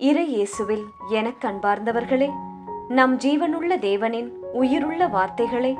இறை இயேசுவில் எனக் கண்பார்ந்தவர்களே நம் ஜீவனுள்ள தேவனின் உயிருள்ள வார்த்தைகளை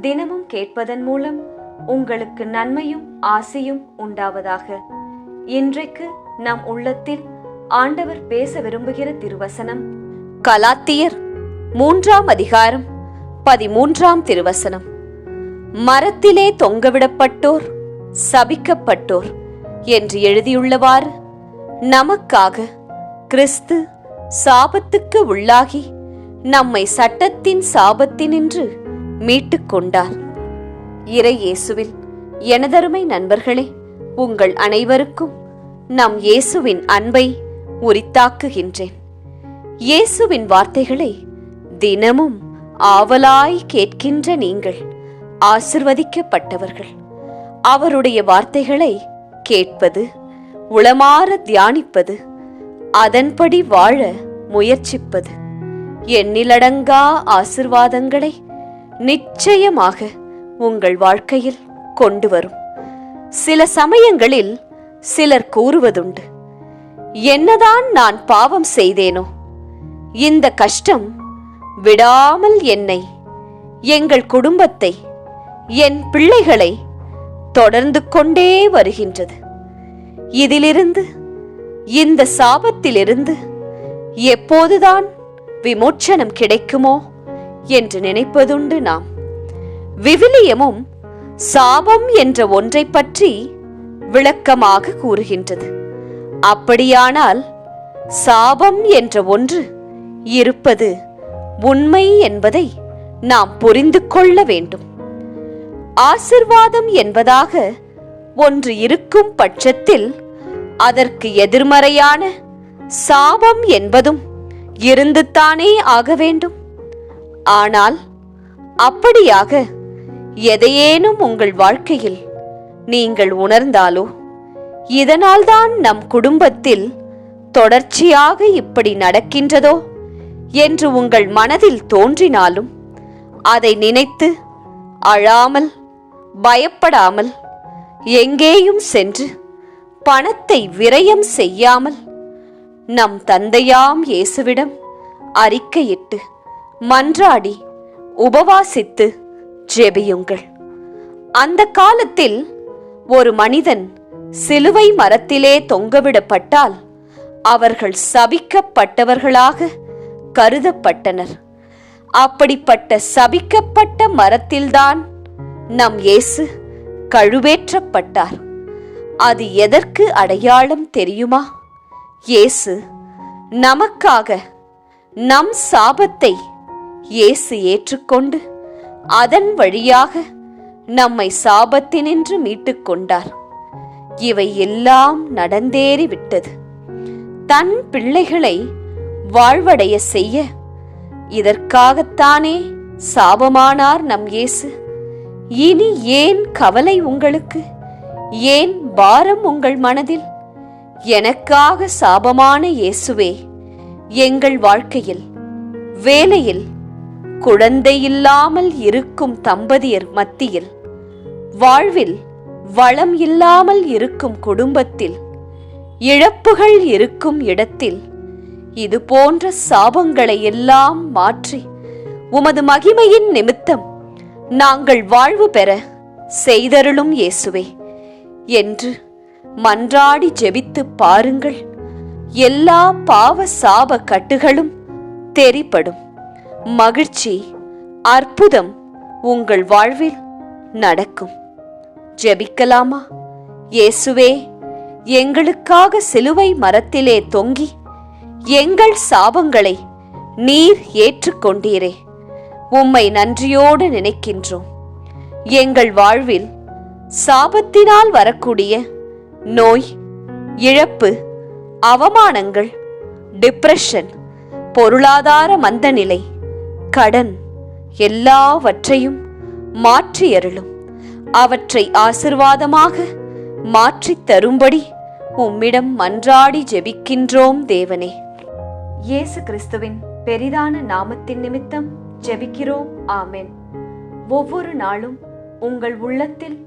தினமும் கேட்பதன் மூலம் உங்களுக்கு நன்மையும் ஆசையும் உண்டாவதாக. இன்றைக்கு நம் உள்ளத்தில் ஆண்டவர் பேச விரும்புகிற திருவசனம் கலாத்தியர் மூன்றாம் அதிகாரம் பதிமூன்றாம் திருவசனம். மரத்திலே தொங்கவிடப்பட்டோர் சபிக்கப்பட்டோர் என்று எழுதியுள்ளவாறு நமக்காக கிறிஸ்து சாபத்துக்கு உள்ளாகி நம்மை சட்டத்தின் சாபத்தினின்று மீட்டுக் கொண்டார். இறை இயேசுவில் எனதருமை நண்பர்களே உங்கள் அனைவருக்கும் நம் இயேசுவின் அன்பை உரித்தாக்குகின்றேன். இயேசுவின் வார்த்தைகளை தினமும் ஆவலாய் கேட்கின்ற நீங்கள் ஆசிர்வதிக்கப்பட்டவர்கள். அவருடைய வார்த்தைகளை கேட்பது உளமாற தியானிப்பது அதன்படி வாழ முயற்சிப்பது. எண்ணிலடங்கா ஆசிர்வாதங்களை நிச்சயமாக உங்கள் வாழ்க்கையில் கொண்டு வரும். சில சமயங்களில் சிலர் கூறுவதுண்டு என்னதான் நான் பாவம் செய்தேனோ இந்த கஷ்டம் விடாமல் என்னை எங்கள் குடும்பத்தை என் பிள்ளைகளை தொடர்ந்து கொண்டே வருகின்றது. இதிலிருந்து இந்த சாபத்திலிருந்து எப்போதுதான் விமோச்சனம் கிடைக்குமோ என்று நினைப்பதுண்டு நாம். விவிலியமும் சாபம் என்ற ஒன்றை பற்றி விளக்கமாக கூறுகின்றது. அப்படியானால் சாபம் என்ற ஒன்று இருப்பது உண்மை என்பதை நாம் புரிந்து கொள்ள வேண்டும். ஆசிர்வாதம் என்பதாக ஒன்று இருக்கும் பட்சத்தில் அதற்கு எதிர்மறையான சாபம் என்பதும் இருந்துத்தானே ஆக வேண்டும். ஆனால் அப்படியாக எதையேனும் உங்கள் வாழ்க்கையில் நீங்கள் உணர்ந்தாலோ இதனால்தான் நம் குடும்பத்தில் தொடர்ச்சியாக இப்படி நடக்கின்றதோ என்று உங்கள் மனதில் தோன்றினாலும் அதை நினைத்து அழாமல் பயப்படாமல் எங்கேயும் சென்று பணத்தை விரயம் செய்யாமல் நம் தந்தையாம் இயேசுவிடம் அறிக்கையிட்டு மன்றாடி உபவாசித்து ஜெபியுங்கள். அந்த காலத்தில் ஒரு மனிதன் சிலுவை மரத்திலே தொங்கவிடப்பட்டால் அவர்கள் சபிக்கப்பட்டவர்களாக கருதப்பட்டனர். அப்படிப்பட்ட சபிக்கப்பட்ட மரத்தில்தான் நம் இயேசு கழுவேற்றப்பட்டார். அது எதற்கு அடையாளம் தெரியுமா? இயேசு நமக்காக நம் சாபத்தை இயேசு ஏற்றுக்கொண்டு அதன் வழியாக நம்மை சாபத்தினின்று மீட்டுக் கொண்டார் இவை எல்லாம் நடந்தேறிவிட்டது. தன் பிள்ளைகளை வாழ்வடைய செய்ய இதற்காகத்தானே சாபமானார் நம் இயேசு. இனி ஏன் கவலை உங்களுக்கு? ஏன் பாரம் உங்கள் மனதில். எனக்காக சாபமான இயேசுவே எங்கள் வாழ்க்கையில் வேலையில் குழந்தை இல்லாமல் இருக்கும் தம்பதியர் மத்தியில் வாழ்வில் வளம் இல்லாமல் இருக்கும் குடும்பத்தில் இழப்புகள் இருக்கும் இடத்தில் இது போன்ற சாபங்களை எல்லாம் மாற்றி உமது மகிமையின் நிமித்தம் நாங்கள் வாழ்வு பெற செய்தருளும் இயேசுவே. என்று மன்றாடி ஜெபித்து பாருங்கள். எல்லா பாவ சாப கட்டுகளும் தெரிப்படும் மகிழ்ச்சி அற்புதம் உங்கள் வாழ்வில் நடக்கும். ஜெபிக்கலாமா? இயேசுவே எங்களுக்காக சிலுவை மரத்திலே தொங்கி எங்கள் சாபங்களை நீர் ஏற்றுக்கொண்டீரே. உம்மை நன்றியோடு நினைக்கின்றோம். எங்கள் வாழ்வில் சாபத்தினால் வரக்கூடிய நோய் இழப்பு அவமானங்கள் டிப்ரெஷன் பொருளாதார மந்தநிலை கடன் எல்லாவற்றையும் மாற்றி அருளும் அவற்றை ஆசிர்வாதமாக மாற்றித் தரும்படி உம்மிடம் மன்றாடி ஜெபிக்கின்றோம் தேவனே. இயேசு கிறிஸ்துவின் பெரிதான நாமத்தின் நிமித்தம் ஜெபிக்கிறோம். ஆமென். ஒவ்வொரு நாளும் உங்கள் உள்ளத்தில்